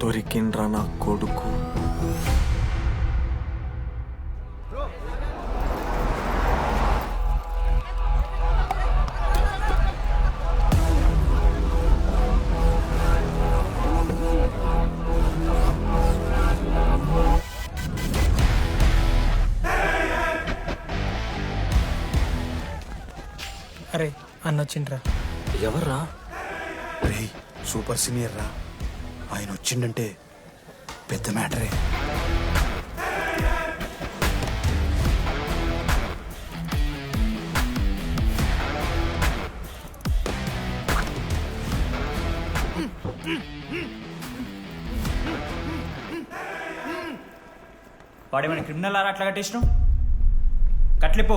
దొరికిండ్రా నా కొడుకు. అరే అన్న వచ్చిండ్రా ఎవర్రా? రే సూపర్ సీనియర్ రా. ఆయన వచ్చిండంటే పెద్ద మ్యాటరే. వాడేమైనా క్రిమినల్ ఆరా అట్లా కట్టేసినావు? కట్లిపో.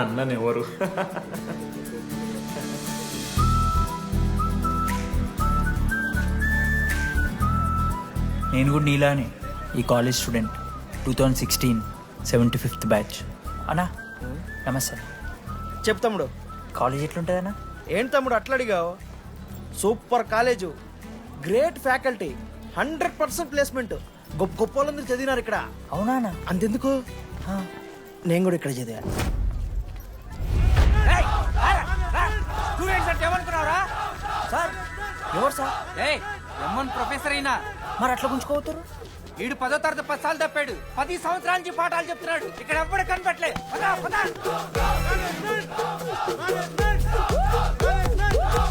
అన్ననెవరు? నేను కూడా నీలానే ఈ college student two thousand sixteen seventy fifth batch అన్నా నమస్తే. చెప్పు తమ్ముడు. కాలేజ్ ఎట్లుంటుందన్నా? ఏంటి తమ్ముడు అట్లా అడిగావు super college. Great faculty hundred percent placement గొప్ప గొప్ప వాళ్ళందరూ చదివినారు ఇక్కడ. అవునా అన్న? అంతెందుకు. నేను కూడా ఇక్కడ చదివా. స్టూడెంట్స్ ఏమనుకున్నారా సార్ ఎవరు సార్? ఏయ్ ఎమ్మన్ ప్రొఫెసర్ అయినా. మరి అట్లా గుంజుకోవతారు వీడు పదో తరగతి పది సార్లు తప్పాడు. పది సంవత్సరాల నుంచి పాఠాలు చెప్తున్నాడు. ఇక్కడ ఎవ్వడు పదా పదా.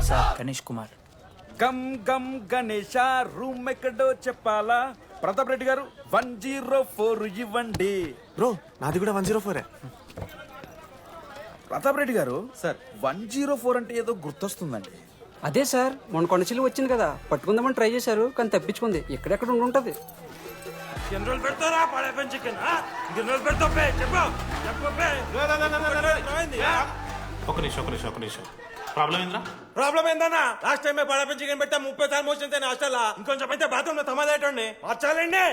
సార్ గణేష్ కుమార్. గమ్ గమ్ గణేష రూమ్ ఎక్కడో చెప్పాలా? ప్రతాప్ రెడ్డి గారు వన్ జీరో ఫోర్ ఇవ్వండి. బ్రో నాది కూడా వన్ జీరో ఫోరే ప్రతాప్ రెడ్డి గారు సార్. వన్ జీరో ఫోర్ అంటే ఏదో గుర్తొస్తుందండి. అదే సార్ మొన్న కొండచిల్లి వచ్చింది కదా పట్టుకుందామని ట్రై చేశారు కానీ తప్పించుకుంది ఎక్కడెక్కడ ఉండి ఉంటది? ఒక నిమిషం ఒక నిమిషం ఒక నిమిషం. ప్రాబ్లం ఏంద్రా? ప్రాబ్లం ఏందన్నా? లాస్ట్ టైం పడపం చికెన్ పెట్టా ముప్పై సార్లు మోషన్ తినే హాస్టల్ ఇంకొంచెం అయితే బాత్రూమ్లో తమాదేటండి మార్చాలండి.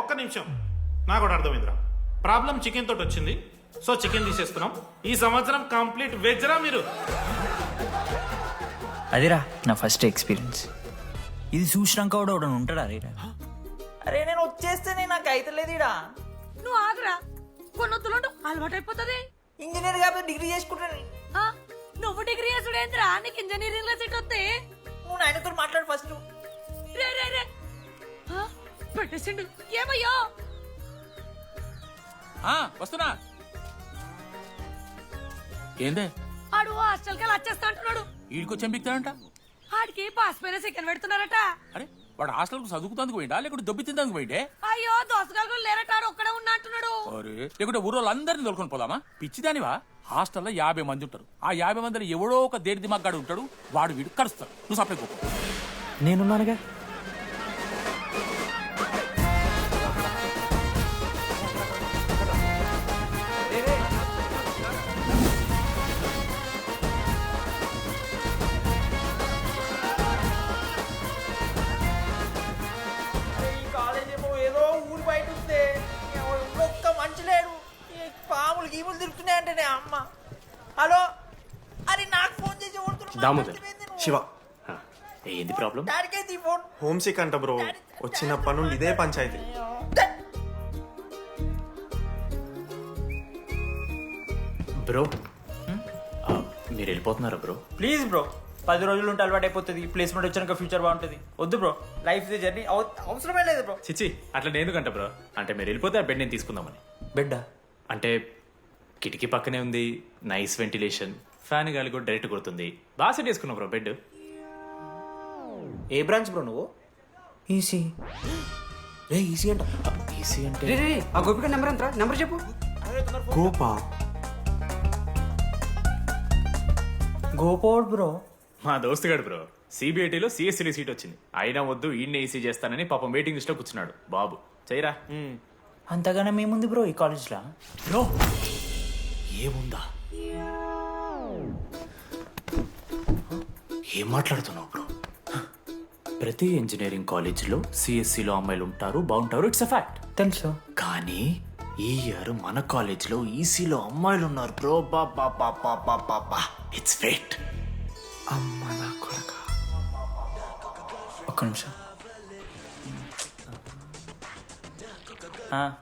ఒక్క నిమిషం. నాకు కూడా అర్థమైందిరా. ప్రాబ్లం చికెన్ తోటి వచ్చింది. సో చికెన్ తీసేస్తున్నాం ఈ సంవత్సరం కంప్లీట్ వెజ్ రా మీరు. అదిరా నా ఫస్ట్ ఎక్స్పీరియన్స్ ఇది చూసినాక కూడా ఒకడు ఉంటాడా? రే. అరే నేను వచ్చేస్తేనే నాకు అయితలేదు ఇడా నువ్వు ఆగరా. కొన్నొత్తులు అలవాటు అయిపోతుంది ఇంజనీర్ కాబట్టి డిగ్రీ చేసుకుంటాను. నువ్వు డిగ్రీ చేసుడేంద్రా నీకు ఇంజనీరింగ్లో సీట్ వస్తే? నువ్వు నాయనతో మాట్లాడు ఫస్ట్ రే రే రే. ఆ, పెట్టేసిండు. ఏమయ్యో? వస్తున్నా. ఏందే? ఆడు హాస్టల్కి వచ్చేస్తా అంటున్నాడు. వీడికి చెంపిస్తాడంట? ఆడికి పాస్ పైన చికెన్ పెడుతున్నారట. అరే వాడు హాస్టల్కు చదువుకుతానికి పోయిండా? లేకుంటే దొబ్బి తిందానికి పోయిండే? అయ్యో దోసగాళ్ళు లేరట ఆడు ఒక్కడే ఉన్నా అంటున్నాడు. అరే లేకుంటే ఊరో అందరిని తోలుకొని పోదామా? పిచ్చిదానివా? హాస్టల్లో యాభై మంది ఉంటారు. ఆ యాభై మందిలో ఎవడో ఒక దేడి దిమాగ్గాడు ఉంటాడు వాడు వీడు కలుస్తాడు నువ్వు సపరేట్ నేనున్నానుగా? దామోదర్. శివ. ఏంది ప్రాబ్లం? హోమ్ సిక్ అంట బ్రో. వచ్చినప్పటి నుండి ఇదే పంచాయతీ. బ్రో మీరు వెళ్ళిపోతున్నారా బ్రో? ప్లీజ్ బ్రో పది రోజులు ఉంటే అలవాటు అయిపోతుంది. ప్లేస్మెంట్ వచ్చాక ఫ్యూచర్ బాగుంటుంది. వద్దు బ్రో లైఫ్ జర్నీ అవసరమే లేదు బ్రో. చిచి అట్లా నేను ఎందుకంట బ్రో? అంటే మీరు వెళ్ళిపోతే ఆ బెడ్ నేను తీసుకుందామని. బిడ్డ అంటే కిటికీ పక్కనే ఉంది నైస్ వెంటిలేషన్ ఫ్యాన్ గాలి కూడా డైరెక్ట్ కొడుతుంది. బాగా సెట్ చేసుకున్నావు బ్రో బెడ్ ఏ బ్రాంచ్ బ్రో నువ్వు? ఈసీ రే ఈసీ అంట. ఈసీ అంటే? రే రే రే, ఆ గోపిక నెంబర్ ఎంత నెంబర్ చెప్పు. గోపా. గోపోడ్ బ్రో. మా దోస్తుగాడు బ్రో. సిబిఐటీలో సిఎస్సీ సీట్ వచ్చింది. అయినా వద్దు ఈయన ఈసీ చేస్తానని పాపం వెయిటింగ్ లిస్ట్లో కూర్చున్నాడు బాబు. చేయరా అంతగానే మేముంది బ్రో ఈ కాలేజ్లో బ్రో ఏముందా? ఏం మాట్లాడుతున్నావు బ్రో? ప్రతి ఇంజనీరింగ్ కాలేజీలో సిఎస్సిలో అమ్మాయిలు ఉంటారు బాగుంటారు ఇట్స్ అ ఫ్యాక్ట్ తెలుసు. కానీ ఈ ఇయర్ మన కాలేజీలో ఈసీలో అమ్మాయిలు ఉన్నారు బ్రో. బా బా బా బా బా బా బా. ఇట్స్ ఫేట్ అమ్మ నా కొడక. ఒక్క నిమిషం. ఆ,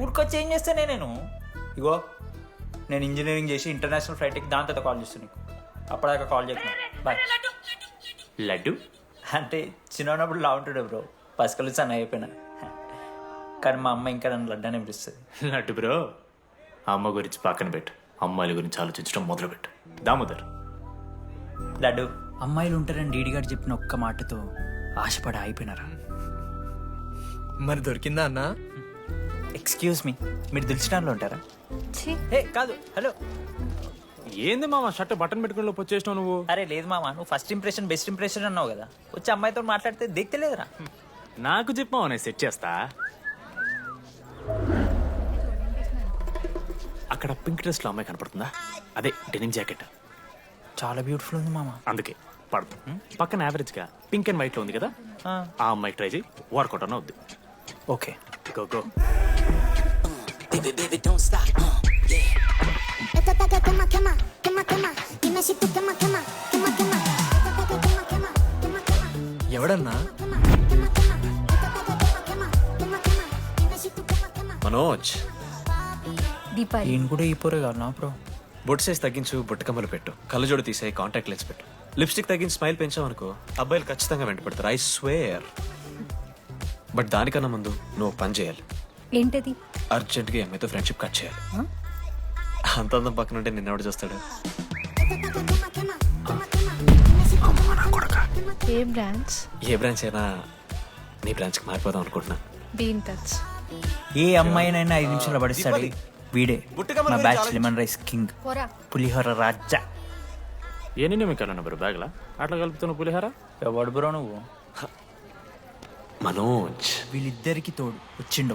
ఊరికొచ్చి ఏం చేస్తానే నేను. ఇగో నేను ఇంజనీరింగ్ చేసి ఇంటర్నేషనల్ ఫ్లైట్కి దాని తర్వాత కాల్ చేస్తాను నీకు. అప్పటిదాకా కాల్ చేస్తాను బాయ్ లడ్డు? అంటే చిన్నప్పుడు లా ఉంటాడు బ్రో. పసకలు సన్న అయిపోయినా. కానీ మా అమ్మ ఇంకా నన్ను లడ్డానే పిలుస్తుంది లడ్డు బ్రో అమ్మ గురించి పక్కన పెట్టు. అమ్మాయిల గురించి ఆలోచించడం మొదలుపెట్టు దామోదర్. లడ్డు. అమ్మాయిలు ఉంటారని డీడీ గారు చెప్పిన ఒక్క మాటతో ఆశపడి అయిపోయినారా మరి దొరికిందా అన్నా? ఎక్స్క్యూజ్ మీ మీరు దిల్చినాలో ఉంటారా? ఏ కాదు. హలో. ఏంది మామ షర్ట్ బటన్ పెట్టుకుని లోపు వచ్చేసినావు నువ్వు? అరే లేదు మామ నువ్వు ఫస్ట్ ఇంప్రెషన్ బెస్ట్ ఇంప్రెషన్ అన్నావు కదా. వచ్చి అమ్మాయితో మాట్లాడితే దిక్తలేదురా. నాకు చెప్పావు నేను సెట్ చేస్తా. అక్కడ పింక్ డ్రెస్లో అమ్మాయి కనపడుతుందా? అదే డెనిమ్ జాకెట్ చాలా బ్యూటిఫుల్ ఉంది మామ. అందుకే పడదు. పక్కన యావరేజ్గా పింక్ అండ్ వైట్లో ఉంది కదా? ఆ. అమ్మాయి ట్రై చేయి వర్కౌట్ అన్న వద్దు. Okay. Go go Baby, baby, don't stop. Uh, yeah. ఎవడన్నా. మనోజ్. దీపాలి ఈయన కూడా ఈ పోరే కాదు నా బ్రో. బొట్టు సైజ్ తగ్గించు బుట్టకమ్మలు పెట్టు. కళ్ళజోడు తీసే కాంటాక్ట్ లెన్స్ పెట్టు. లిప్స్టిక్ తగ్గించి స్మైల్ పెంచావనుకో అబ్బాయిలు ఖచ్చితంగా వెంట పెడతారు ఐ స్వేర్ బట్ దానికన్నా ముందు నువ్వు పని చేయాలి. ఏంటది? అర్జెంట్గా అమ్మాయితో ఫ్రెండ్షిప్ కట్ చేయాలి. అంత అందం పక్కన ఉంటే నిన్నెవడు చూస్తాడు? ఏ బ్రాంచ్? ఏ బ్రాంచ్ అయినా నీ బ్రాంచ్కి మారిపోదాం అనుకుంటున్నా. Been touch. ఏ అమ్మాయినైనా ఐదు నిమిషాలు పడిస్తాడు? వీడే మా బ్యాచ్ లెమన్ రైస్ కింగ్ పులిహోర రాజా ఎన్ని నిమిషాలు నెంబర్ బ్యాగ్లా? అట్లా కలుపుతున్న పులిహార? ఎవడు బ్రో నువ్వు? మనోజ్. వీళ్ళిద్దరికి తోడు వచ్చిండు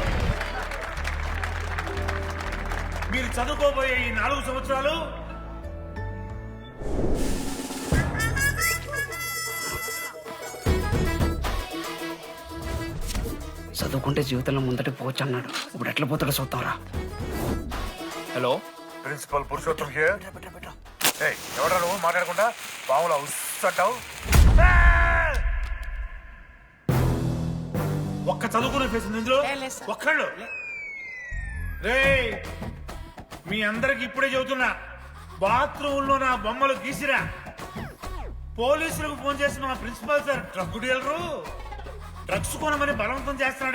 మీరు చదువుకోబోయే ఈ నాలుగు సంవత్సరాలు? చదువుకుంటే జీవితంలో ముందటి పోవచ్చు అన్నాడు. ఇప్పుడు ఎట్లా పోతాడో చూద్దాంరా హలో? ప్రిన్సిపల్ పురుషోత్తం హియర్ ఎవడా నువ్వు? మాట్లాడకుండా పాములా ఉస్సంటావు ఒక్క చదువుకునే ఫేస్ ఇందులో? ఒక్కళ్ళు? రే మీ అందరికి ఇప్పుడే చెబుతున్నా. బాత్రూంలో నా బొమ్మలు గీసిరా. పోలీసులకు ఫోన్ చేసిన మా principal sir drug dealer drugs కొనమని బలవంతం చేస్తున్నాడు